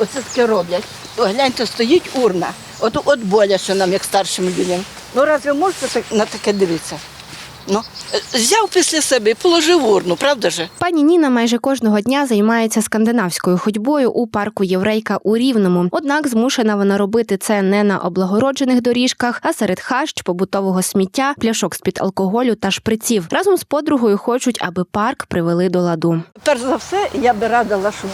оце таке роблять. То гляньте, стоїть урна. От, от боляче нам, як старшим людям. Ну разве можете так, на таке дивитися? Ну, взяв після себе і положив урну, правда же? Пані Ніна майже кожного дня займається скандинавською ходьбою у парку Єврейка у Рівному. Однак змушена вона робити це не на облагороджених доріжках, а серед хащ, побутового сміття, пляшок з-під алкоголю та шприців. Разом з подругою хочуть, аби парк привели до ладу. Перш за все, я би радила, щоб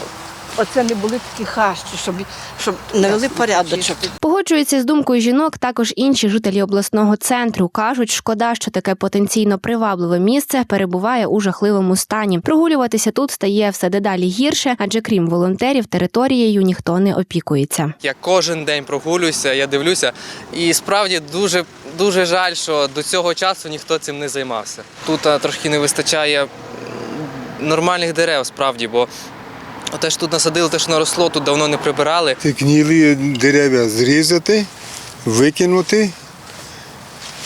оце не були такі хащі, щоб, щоб навели порядочок. Погоджуються з думкою жінок також інші жителі обласного центру. кажуть, шкода, що таке потенційно привабливе місце перебуває у жахливому стані. Прогулюватися тут стає все дедалі гірше, адже крім волонтерів, територією ніхто не опікується. Я кожен день прогулююся, я дивлюся, і справді дуже дуже жаль, що до цього часу ніхто цим не займався. Тут трошки не вистачає нормальних дерев, справді, бо те, що тут насадили, те, що наросло, тут давно не прибирали. Ті гнілі дерева зрізати, викинути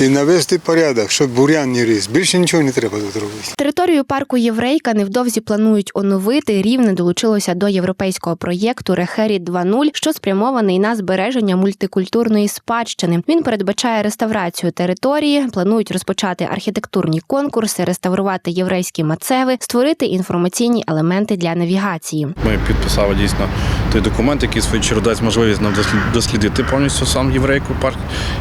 і навести порядок, щоб бурян не ріс. Більше нічого не треба тут робити. Територію парку Єврейка невдовзі планують оновити. Рівне долучилося до європейського проєкту Рехері 2.0, що спрямований на збереження мультикультурної спадщини. Він передбачає реставрацію території, планують розпочати архітектурні конкурси, реставрувати єврейські мацеви, створити інформаційні елементи для навігації. Ми підписали дійсно той документ, який свою чергу дасть можливість нам дослід- дослідити повністю сам єврейку парк.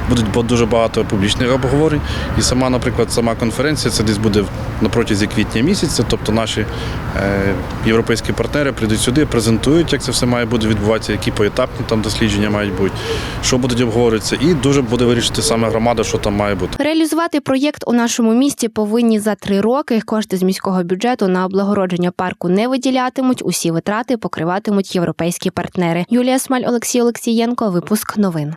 Будуть бо- дуже багато публічних обговорень. І сама, наприклад, сама конференція це десь буде на протязі квітня місяця. Тобто наші е, європейські партнери прийдуть сюди, презентують, як це все має бути відбуватися, які поетапні там дослідження мають бути, що будуть обговорюватися, і дуже буде вирішити саме громада, що там має бути. Реалізувати проєкт у нашому місті повинні за три роки. Кошти з міського бюджету на облагородження парку не виділятимуть. Усі витрати покриватимуть європейські партнери. Юлія Смаль, Олексій Олексієнко. Випуск новин.